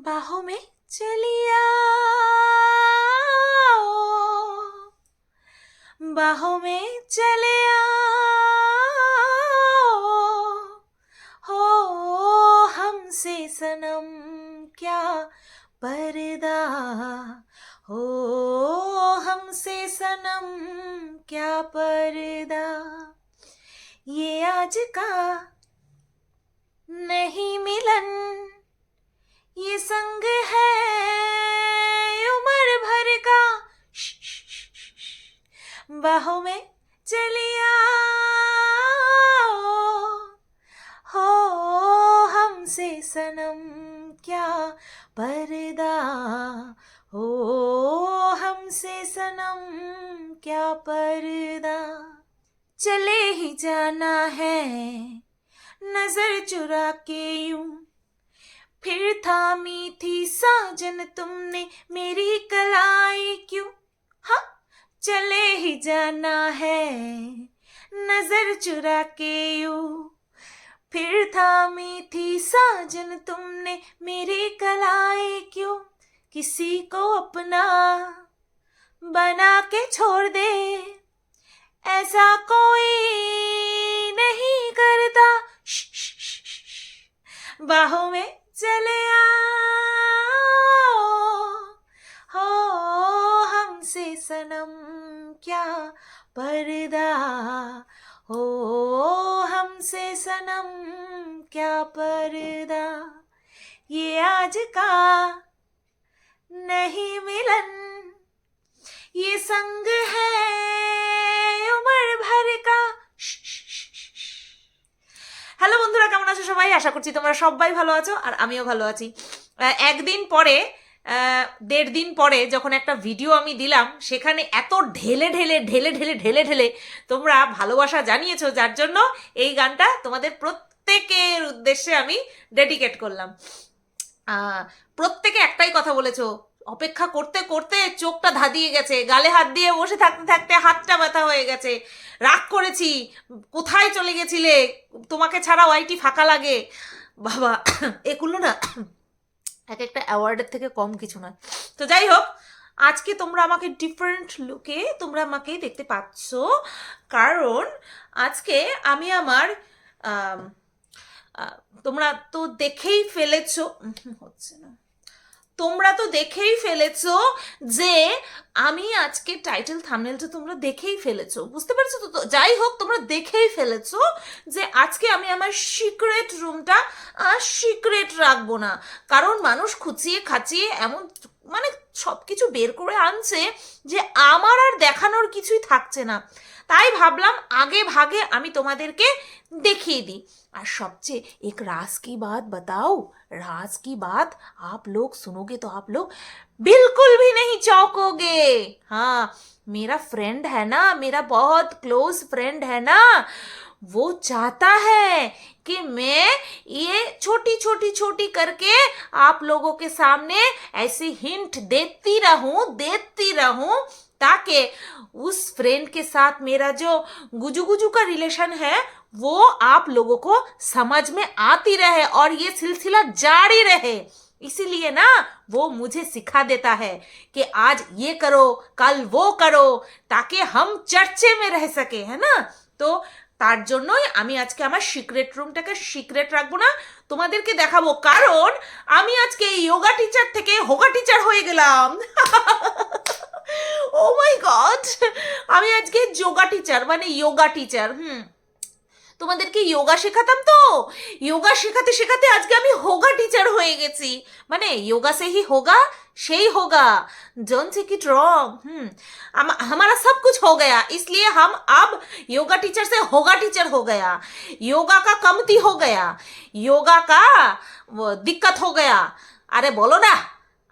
बाहों में चलिया। बाहों में चले आओ हो, हमसे सनम क्या पर्दा। हो, हमसे सनम क्या पर्दा। ये आज का नहीं मिलन। बाहों में, चलिया, हो, हमसे सनम क्या पर्दा, हो, हमसे सनम क्या पर्दा। चले ही जाना है, नज़र चुरा के यूँ। फिर थामी थी साजन तुमने मेरी कलाई क्यों? चले ही जाना है। नज़र चुरा के यू। फिर थामी थी साजन, तुमने मेरी कलाए क्यों? किसी को अपना बना के छोड़ दे। ऐसा कोई नहीं करता। बाहों में चले आओ हो हमसे सनम पर्दा हो हमसे सनम क्या पर्दा ये आज का नहीं मिलन ये संग है उम्र भर का হ্যালো বন্ধুরা কেমন আছো সবাই আশা করছি তোমরা সবাই ভালো আছো আর আমিও ভালো আছি আহ, একদিন পরে আহ, দেড় দিন পরে যখন একটা ভিডিও আমি দিলাম, সেখানে এত ঢেলে ঢেলে ঢেলে ঢেলে ঢেলে ঢেলে তোমরা ভালোবাসা জানিয়েছো, যার জন্য এই গানটা তোমাদের প্রত্যেকের উদ্দেশ্যে আমি ডেডিকেট করলাম। প্রত্যেকে একটাই কথা বলেছ, অপেক্ষা করতে করতে চোখটা ধাঁধিয়ে গেছে, গালে হাত দিয়ে বসে থাকতে থাকতে হাতটা ব্যথা হয়ে গেছে। রাগ করেছি, কোথায় চলে গেছিলে? তোমাকে ছাড়া ওয়াইটি ফাঁকা লাগে। বাবা এগুলো না। এক একটা অ্যাওয়ার্ডের থেকে কম কিছু নয়। তো যাই হোক আজকে তোমরা আমাকে ডিফারেন্ট লুকে তোমরা আমাকে দেখতে পাচ্ছ। কারণ আজকে আমি আমার তোমরা তো দেখেই ফেলেছো। হচ্ছে না। তোমরা তো দেখেই ফেলেছো যে আমি আজকে টাইটেল থামনেলটা তোমরা দেখেই ফেলেছো। বুঝতে পেরেছ তো? যাই হোক, তোমরা দেখেই ফেলেছো যে আজকে আমি আমার সিক্রেট রুমটা সিক্রেট রাখব না। কারণ মানুষ খুঁচিয়ে খাচিয়ে এমন মানে সব কিছু বের করে আনছে যে আমার আর দেখানোর কিছুই থাকছে না। তাই ভাবলাম আগে ভাগে আমি তোমাদেরকে देखिए दी। और सबसे एक रास की बात बताओ। रास की बात आप लोग सुनोगे तो आप लोग बिल्कुल भी नहीं चौंकोगे। हाँ मेरा फ्रेंड है ना, मेरा बहुत क्लोज फ्रेंड है ना, वो चाहता है कि मैं ये छोटी छोटी छोटी करके आप लोगों के सामने ऐसी हिंट देती रहूँ देती रहूँ ताकि उस फ्रेंड के साथ मेरा जो गुजू गुजू का रिलेशन है वो आप लोगों को समझ में आती रहे और ये सिलसिला जारी रहे इसीलिए ना वो मुझे सिखा देता है कि आज ये करो कल वो करो ताकि हम चर्चे में रह सके है ना তো তার জন্যই আমি আজকে আমার সিক্রেট রুমটাকে সিক্রেট রাখবো না তোমাদেরকে দেখাবো কারণ আমি আজকে যোগা টিচার থেকে হোগা টিচার হয়ে গেলাম। ও মাই গড আমি আজকে যোগা টিচার মানে যোগা টিচার হুম। তোমাদেরকে যোগা শেখাতাম তো যোগা শেখাতে শেখাতে আজকে আমি হোগা টিচার হয়ে গেছি মানে योगा से ही होगा সেই होगा don't take it wrong hmm हम- हमारा सब कुछ हो गया इसलिए हम अब योगा टीचर से होगा टीचर हो गया योगा का कमती हो गया योगा का वो दिक्कत हो गया अरे बोलो ना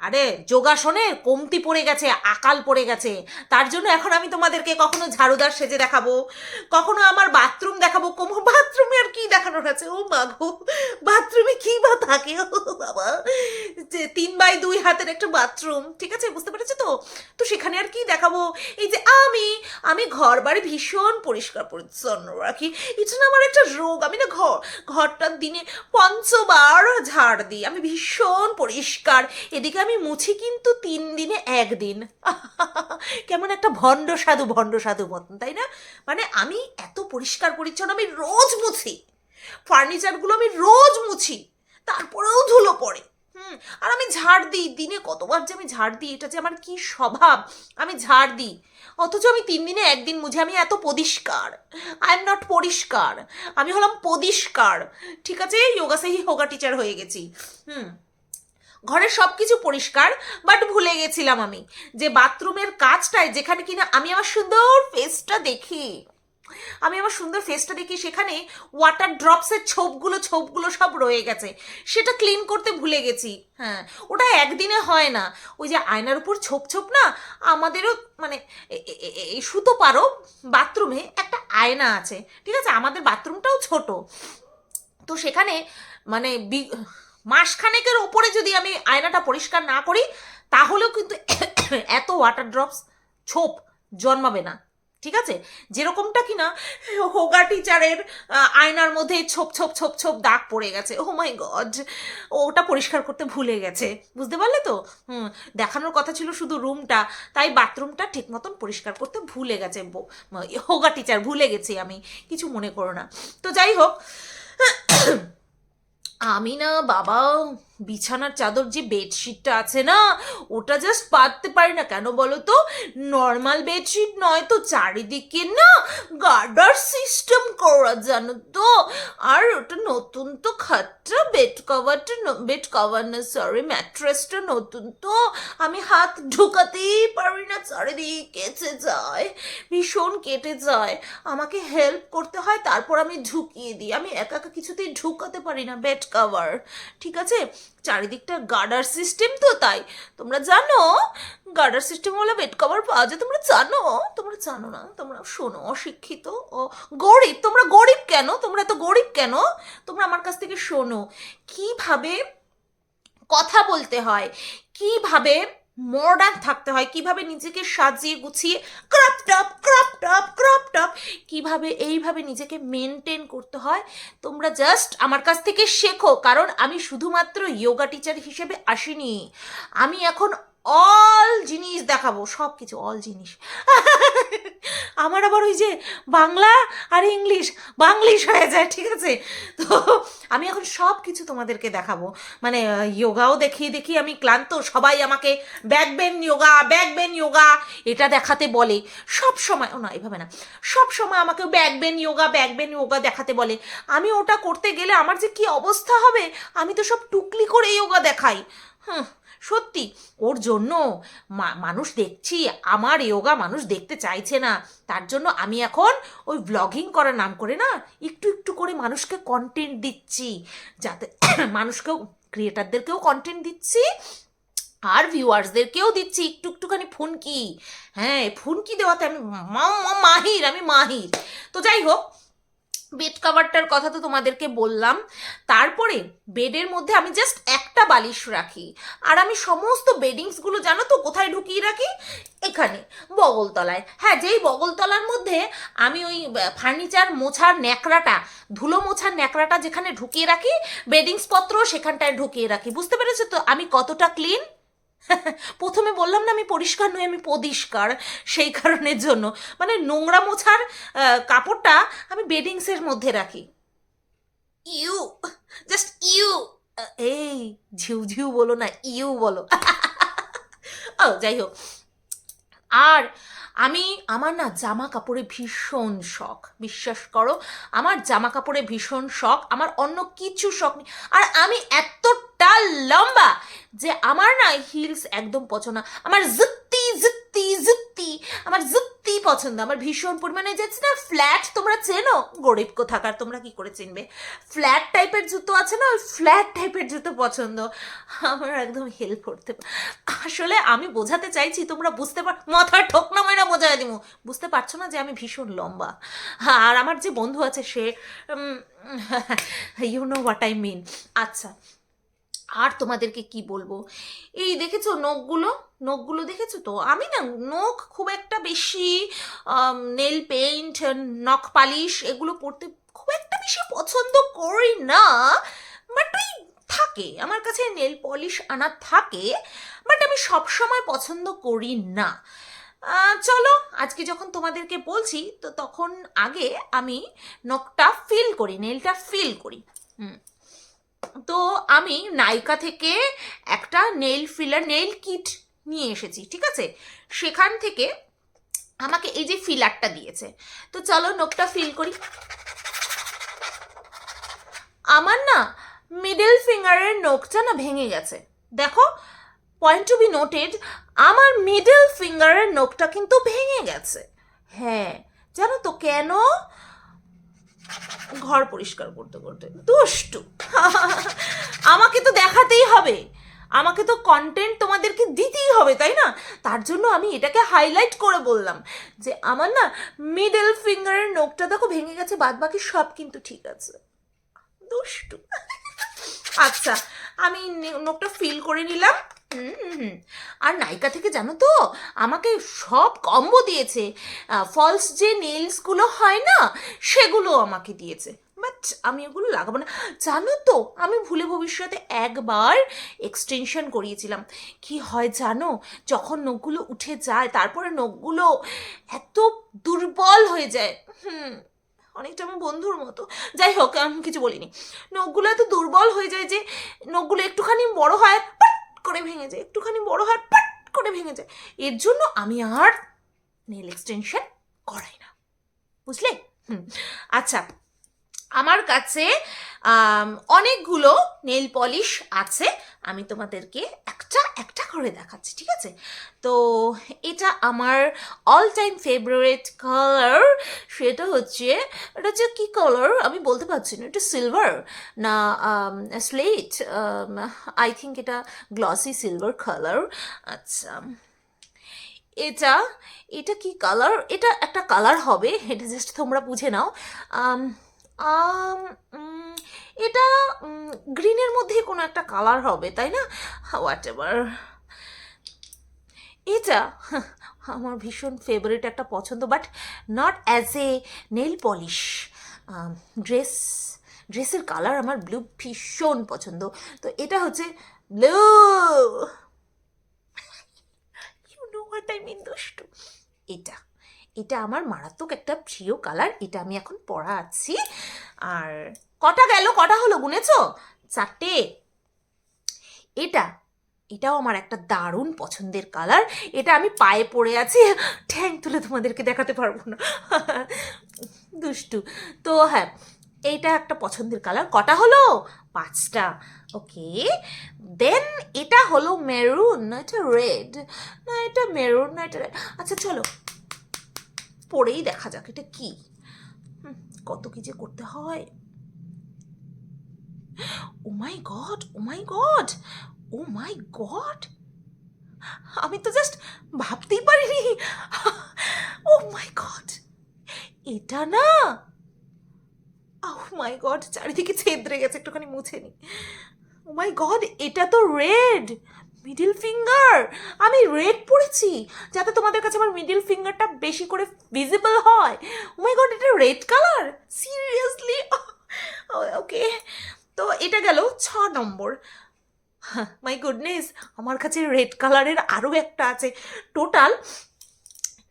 আরে যোগাসনের কমতি পড়ে গেছে, আকাল পড়ে গেছে। তার জন্য এখন আমি তোমাদেরকে কখনো ঝাড়ুদার সেজে দেখাবো, কখনো আমার বাথরুম দেখাবো, কোমো, বাথরুমে আর কি দেখানোর আছে? ও মাগো বাথরুমে কি বা থাকে? ও বাবা। যে তিন বাই দুই হাতের একটা বাথরুম, ঠিক আছে? বুঝতে পেরেছ তো? তো সেখানে আর কি দেখাবো? এই যে আমি আমি ঘর বাড়ি ভীষণ পরিষ্কার পরিচ্ছন্ন রাখি। এটা না আমার একটা রোগ, আমি না ঘর, ঘরটার দিনে পঞ্চবার ঝাড় দিই। আমি ভীষণ পরিষ্কার। এদিকে আমি মুছি কিন্তু তিন দিনে একদিন। কেমন একটা ভণ্ড সাধু ভণ্ড সাধু মতন, তাই না? মানে আমি এত পরিষ্কার পরিচ্ছন্ন, আমি রোজ মুছি। ফার্নিচারগুলো আমি রোজ মুছি, তারপরেও ধুলো পড়ে। হুম, আর আমি ঝাড় দিই, দিনে কতবার যে আমি ঝাড় দিই, এটা যে আমার কি স্বভাব? আমি ঝাড় দিই। অথচ আমি তিন দিনে একদিন মুঝে আমি এত পরিষ্কার। আই এম নট পরিষ্কার। আমি হলাম পরিষ্কার। ঠিক আছে যোগা সেহি হোগা টিচার হয়ে গেছি। হুম। ঘরের সব কিছু পরিষ্কার বাট ভুলে গেছিলাম আমি যে বাথরুমের কাজটায় যেখানে কিনা আমি আমার সুন্দর ফেসটা দেখি। আমি আমার সুন্দর ফেসটা দেখি, সেখানে ওয়াটার ড্রপসের ছোপগুলো ছোপগুলো সব রয়ে গেছে। সেটা ক্লিন করতে ভুলে গেছি। হ্যাঁ ওটা একদিনে হয় না। ওই যে আয়নার উপর ছোপ ছোপ না, আমাদেরও মানে এই সুতো পারো বাথরুমে একটা আয়না আছে। ঠিক আছে, আমাদের বাথরুমটাও ছোট। তো সেখানে মানে মাসখানেকের ওপরে যদি আমি আয়নাটা পরিষ্কার না করি, তাহলেও কিন্তু এত ওয়াটার ড্রপস ছোপ জন্মাবে না। ঠিক আছে? যেরকমটা কি কিনা হোগা টিচারের আয়নার মধ্যে ছোপ ছোপ ছোপ ছোপ দাগ পড়ে গেছে। ও মাই গড ওটা পরিষ্কার করতে ভুলে গেছে। বুঝতে পারলে তো? হুম, দেখানোর কথা ছিল শুধু রুমটা, তাই বাথরুমটা ঠিক মতন পরিষ্কার করতে ভুলে গেছে। হোগা টিচার, ভুলে গেছি আমি, কিছু মনে করো না। তো যাই হোক আমি না বাবা বিছানার চাদর যে বেডশিটটা আছে না, ওটা জাস্ট পাততে পারি না। কেন বলো তো? নর্মাল বেডশিট নয় তো, চারিদিকে না গার্ডার সিস্টেম করা, জানো তো? আর ওটা নতুন তো খাটটা বেড কভারটা বেড কভার না সরি ম্যাট্রেসটা নতুন তো। আমি হাত ঢুকাতেই পারি না, চারিদিকে কেটে যায়, ভীষণ কেটে যায়। আমাকে হেল্প করতে হয়, তারপর আমি ঢুকিয়ে দিই। আমি একা একা কিছুতেই ঢুকাতে পারি না বেড কভার ঠিক আছে? চারিদিকটা গার্ডার সিস্টেম তো তাই। তোমরা জানো গার্ডার সিস্টেম হলে বেড কভার পাওয়া যায়। তোমরা জানো তোমরা জানো না, তোমরা শোনো, অশিক্ষিত ও গরিব। তোমরা গরিব কেন? তোমরা তো গরিব কেন? তোমরা আমার কাছ থেকে শোনো। কীভাবে কথা বলতে হয়? কীভাবে মডার্ন থাকতে হয়। কীভাবে নিজেকে সাজিয়ে গুছিয়ে crop top crop top crop top কীভাবে এইভাবে নিজেকে মেনটেন করতে হয়, তোমরা জাস্ট আমার কাছ থেকে শেখো। কারণ আমি শুধুমাত্র যোগা টিচার হিসেবে আসিনি। আমি এখন অল জিনিস দেখাবো সব কিছু অল জিনিস। আমার আবার ওই যে বাংলা আর ইংলিশ, বাংলিশ হয়ে যায়, ঠিক আছে? তো আমি এখন সব কিছু তোমাদেরকে দেখাবো। মানে যোগাও দেখিয়ে দেখি, আমি ক্লান্ত, সবাই আমাকে back bend yoga back bend yoga এটা দেখাতে বলে। সব সময়, ও না, এভাবে না। সব সময় আমাকে back bend yoga back bend yoga দেখাতে বলে। আমি ওটা করতে গেলে আমার যে কি অবস্থা হবে, আমি তো সব টুকলি করে যোগা দেখাই। হুম। সত্যি, ওর জন্য মানুষ দেখছি, আমার যোগা মানুষ দেখতে চাইছে না। তার জন্য আমি এখন ওই ব্লগিং করার নাম করে না, একটু একটু করে মানুষকে কন্টেন্ট দিচ্ছি। যাতে মানুষকেও ক্রিয়েটারদেরকেও কন্টেন্ট দিচ্ছি, আর ভিউয়ার্সদেরকেও দিচ্ছি। একটু একটুখানি ফুনকি। হ্যাঁ ফুনকি দেওয়াতে আমি মাহির আমি মাহির। তো যাই হোক বেড কাভারটার কথা তো তোমাদেরকে বললাম। তারপরে বেডের মধ্যে আমি জাস্ট একটা বালিশ রাখি। আর আমি সমস্ত বেডিংসগুলো জানো তো কোথায় ঢুকিয়ে রাখি? এখানে, বগলতলায়। হ্যাঁ যেই বগলতলার মধ্যে আমি ওই ফার্নিচার মোছার ন্যাকড়াটা, ধুলো মোছার ন্যাকড়াটা যেখানে ঢুকিয়ে রাখি বেডিংসপত্র সেখানটায় ঢুকিয়ে রাখি। বুঝতে পেরেছ তো? আমি কতটা ক্লিন প্রথমে বললাম না আমি পরিষ্কার নই, আমি পরিষ্কার, সেই কারণের জন্য। মানে নোংরা মোছার কাপড়টা আমি বেডিংসের মধ্যে রাখি। You just you. এই, ঝিউ ঝিউ বলো না, ইউ বলো। ও, যাই হোক। আর আমি, আমার না জামা কাপড়ে ভীষণ শখ, বিশ্বাস করো। আমার জামা কাপড়ে ভীষণ শখ, আমার অন্য কিছু শখ নেই। আর আমি এতটা লম্বা যে আমার না হিলস একদম পছন্দ না। আমার জুত্তি জুত্তি জুত্তি, আমার জুত্তি পছন্দ। আমার ভীষণ পরিমাণে যাচ্ছে না ফ্ল্যাট তোমরা চেনো? গরিব কোথাকার তোমরা কি করে চিনবে? ফ্ল্যাট টাইপের জুতো আছে না ফ্ল্যাট টাইপের জুতো পছন্দ। আমার একদম হেল্প করতে আসলে আমি বোঝাতে চাইছি, তোমরা বুঝতে পার মাথার ঠোকনা মাইনা বোঝাই দিব বুঝতে পারছ না যে আমি ভীষণ লম্বা। আর আমার যে বন্ধু আছে সে you know what I mean আচ্ছা আর তোমাদেরকে কি বলব? এই দেখেছ নখগুলো? নখগুলো দেখেছ তো? আমি না নখ খুব একটা বেশি নেল পেইন্ট নখ পালিশ এগুলো পরতে খুব একটা বেশি পছন্দ করি না। বাট ওই থাকে, আমার কাছে নেল পলিশ আনা থাকে বাট আমি সবসময় পছন্দ করি না। চলো, আজকে যখন তোমাদেরকে বলছি, তো তখন আগে আমি নখটা ফিল করি নেলটা ফিল করি। হুম। আমি নাইকা থেকে একটা নেল ফিলার নেল কিট নিয়ে এসেছি, ঠিক আছে? সেখান থেকে আমাকে এই যে ফিলারটা দিয়েছে। তো চলো নখটা ফিল করি। আমার না মিডল ফিঙ্গারের নোকটা না ভেঙে গেছে। দেখো পয়েন্ট টু বি নোটেড আমার মিডল ফিঙ্গারের নখটা কিন্তু ভেঙে গেছে। হ্যাঁ জানো তো কেন? ঘর পরিষ্কার করতে করতে। দুষ্টু। আমাকে তো দেখাতেই হবে। আমাকে তো কন্টেন্ট তোমাদেরকে দিতেই হবে, তাই না? তার জন্য আমি এটাকে হাইলাইট করে বললাম যে, আমার না মিডল ফিঙ্গারের নোকটা দেখো ভেঙে গেছে বাদ বাকি সব কিন্তু ঠিক আছে। দুষ্টু। আচ্ছা আমি নোকটা ফিল করে নিলাম। আর নায়িকা থেকে জানো তো, আমাকে সব কম্বো দিয়েছে। ফলস যে নেলসগুলো হয় না, সেগুলো আমাকে দিয়েছে। বাট আমি ওগুলো লাগাবো না। জানো তো, আমি ভুলে ভবিষ্যতে একবার এক্সটেনশন করিয়েছিলাম। কি হয় জানো, যখন নখগুলো উঠে যায়, তারপরে নখগুলো এত দুর্বল হয়ে যায়। হুম, অনেকটা আমার বন্ধুর মতো। যাই হোক, আমি কিছু বলিনি। নখগুলো এত দুর্বল হয়ে যায় যে, নখগুলো একটুখানি বড় হয় পাট করে ভেঙে যায়, একটুখানি বড় হয়, পাট করে ভেঙে যায়। এর জন্য আমি আর নেল এক্সটেনশন করাই না। বুঝলে? আচ্ছা আমার কাছে অনেকগুলো নেল পলিশ আছে। আমি তোমাদেরকে একটা একটা করে দেখাচ্ছি ঠিক আছে? তো এটা আমার অল টাইম ফেভারিট কালার সেটা হচ্ছে এটা হচ্ছে কী কালার আমি বলতে পারছি না এটা সিলভার না স্লেট আই থিঙ্ক এটা গ্লসি সিলভার কালার আচ্ছা এটা এটা কি কালার এটা একটা কালার হবে এটা জাস্ট তোমরা বুঝে নাও। আম, এটা গ্রিনের মধ্যে কোনো একটা কালার হবে, তাই না? হোয়াট এভার এটা, আমার ভীষণ ফেভারিট একটা পছন্দ but not as a nail polish dress ড্রেসের কালার আমার ব্লু ভীষণ পছন্দ। তো এটা হচ্ছে blue you know what I mean এটা এটা আমার মারাত্মক একটা প্রিয় কালার এটা আমি এখন পরা আছি। আর কটা গেল? কটা হলো গুনেছো? চারটে। এটা, এটাও আমার একটা দারুণ পছন্দের কালার এটা আমি পায়ে পড়ে আছি। ঠ্যাং তুলে তোমাদেরকে দেখাতে পারব না। দুষ্টু। তো হ্যাঁ এইটা একটা পছন্দের কালার কটা হলো? পাঁচটা। ওকে। দেন এটা হলো মেরুন না এটা রেড না, এটা মেরুন না এটা। আচ্ছা চলো। পরেই দেখা যাক এটা কি। কত কি যে করতে হয়। ও my god oh my god oh my god আমি তো জাস্ট ভাবতেই পারিনি। ও মাই গড এটা না? ও মাই গড চারিদিকে ছেদ্রে গেছে, একটুখানি মুছে নি। ও মাই গড এটা তো রেড মিডিল ফিঙ্গার আমি রেড পড়েছি, যাতে তোমাদের কাছে আমার মিডিল ফিঙ্গারটা বেশি করে ভিজিবল হয়। ও মাই গড এটা রেড কালার সিরিয়াসলি ওকে তো এটা গেল ছ নম্বর। মাই গুডনেস আমার কাছে রেড কালারের আরও একটা আছে। টোটাল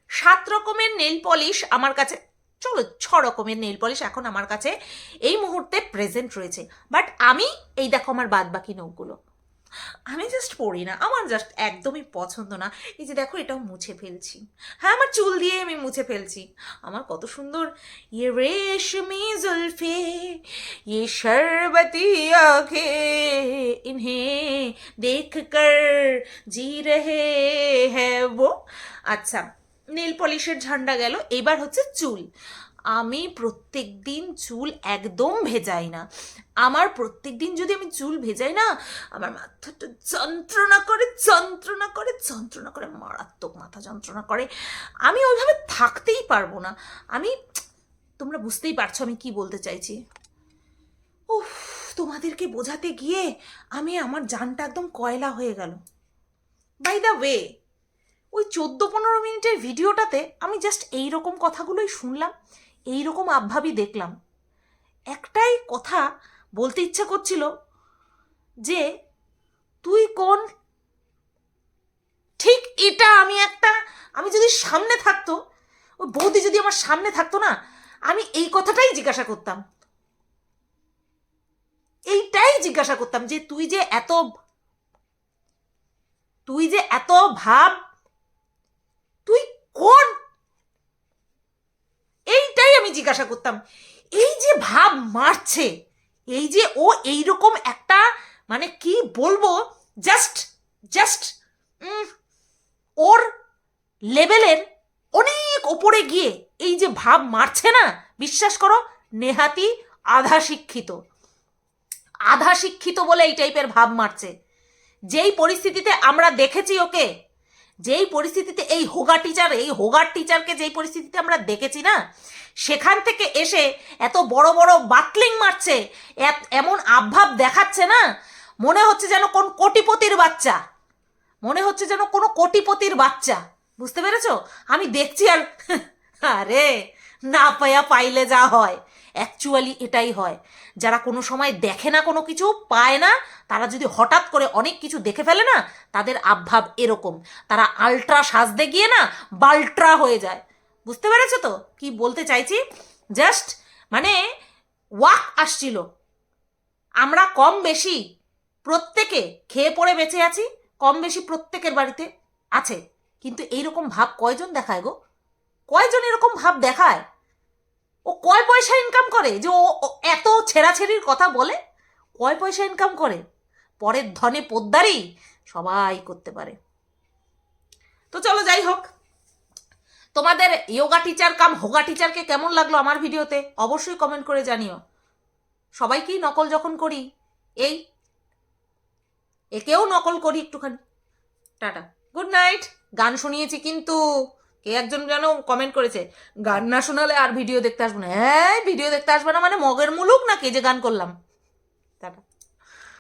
সাত রকমের নেল পলিশ আমার কাছে, চলো ছ রকমের নেল পলিশ এখন আমার কাছে এই মুহূর্তে প্রেজেন্ট রয়েছে। বাট আমি, এই দেখো আমার বাদ বাকি নৌগুলো আমি জাস্ট পড়ি না, আমার জাস্ট একদমই পছন্দ না। এই যে দেখো, এটাও মুছে ফেলছি। হ্যাঁ আমার চুল দিয়ে আমি মুছে ফেলছি। আমার কত সুন্দর ইয়ে রেশমি জুলফে ইয়ে শরবতি আখে, ইনহে, দেখ কর জি রহে হ্যাঁ ও আচ্ছা নেল পলিশের ঝান্ডা গেল, এবার হচ্ছে চুল। আমি প্রত্যেক দিন চুল একদম ভেজাই না। আমার প্রত্যেক দিন যদি আমি চুল ভেজাই না, আমার মাথাটা যন্ত্রণা করে যন্ত্রণা করে যন্ত্রণা করে, মারাত্মক মাথা যন্ত্রণা করে। আমি ওইভাবে থাকতেই পারব না। আমি, তোমরা বুঝতেই পারছ আমি কি বলতে চাইছি। উফ, তোমাদেরকে বোঝাতে গিয়ে আমি আমার জানটা একদম কয়লা হয়ে গেল। বাই দ্য ওয়ে ওই চোদ্দ পনেরো মিনিটের ভিডিওটাতে আমি জাস্ট এই রকম কথাগুলোই শুনলাম। এই রকম আবভাবই দেখলাম। একটাই কথা বলতে ইচ্ছে করছিল যে, তুই কোন ঠিক এটা আমি একটা, আমি যদি সামনে থাকতো, ওই বৌদি যদি আমার সামনে থাকতো না, আমি এই কথাটাই জিজ্ঞাসা করতাম। এইটাই জিজ্ঞাসা করতাম যে, তুই যে এত, তুই যে এত ভাব, তুই কোন আমি জিজ্ঞাসা করতাম, এই যে ভাব মারছে, এই যে ও এইরকম একটা মানে কি বলব জাস্ট জাস্ট ওর লেভেলের অনেক ওপরে গিয়ে এই যে ভাব মারছে না, বিশ্বাস করো, নেহাতি আধা শিক্ষিত আধা শিক্ষিত বলে এই টাইপের ভাব মারছে। যেই পরিস্থিতিতে আমরা দেখেছি ওকে যেই পরিস্থিতিতে এই হোগা টিচার এই হোগার টিচারকে যেই পরিস্থিতিতে আমরা দেখেছি না, সেখান থেকে এসে এত বড় বড় বাতলিং মারছে এমন আভাব দেখাচ্ছে না, মনে হচ্ছে যেন কোন কোটিপতির বাচ্চা। মনে হচ্ছে যেন কোনো কোটিপতির বাচ্চা। বুঝতে পেরেছ? আমি দেখছি আর আরে! না পায়া পাইলে যা হয়। অ্যাকচুয়ালি এটাই হয়। যারা কোনো সময় দেখে না কোনো কিছু, পায় না, তারা যদি হঠাৎ করে অনেক কিছু দেখে ফেলে না, তাদের আবভাব এরকম। তারা আলট্রা সাজতে গিয়ে না বাল্ট্রা হয়ে যায়। বুঝতে পেরেছ তো? কি বলতে চাইছি? জাস্ট মানে ওয়াক আসছিল। আমরা কম বেশি প্রত্যেকে খেয়ে পড়ে বেঁচে আছি, কম বেশি প্রত্যেকের বাড়িতে আছে। কিন্তু এইরকম ভাব কয়জন দেখায় গো? কয়জন এরকম ভাব দেখায়? ও কয় পয়সা ইনকাম করে? যে ও এত ছেঁড়াছেড়ির কথা বলে? কয় পয়সা ইনকাম করে? পরের ধনে পোদ্দারি সবাই করতে পারে। তো চলো যাই হোক। তোমাদের ইয়োগা টিচার কাম হোগা টিচারকে কেমন লাগল আমার ভিডিওতে? অবশ্যই কমেন্ট করে জানিও। সবাইকেই নকল যখন করি, এই একেও নকল করি একটুখানি। টাটা। Good night. গান শুনিয়েছি কিন্তু। একজন যেন কমেন্ট করেছে, গান না শোনালে আর ভিডিও দেখতে আসব না। হ্যাঁ ভিডিও দেখতে আসবে না মানে মগের মুলুক না কে যে গান করলাম?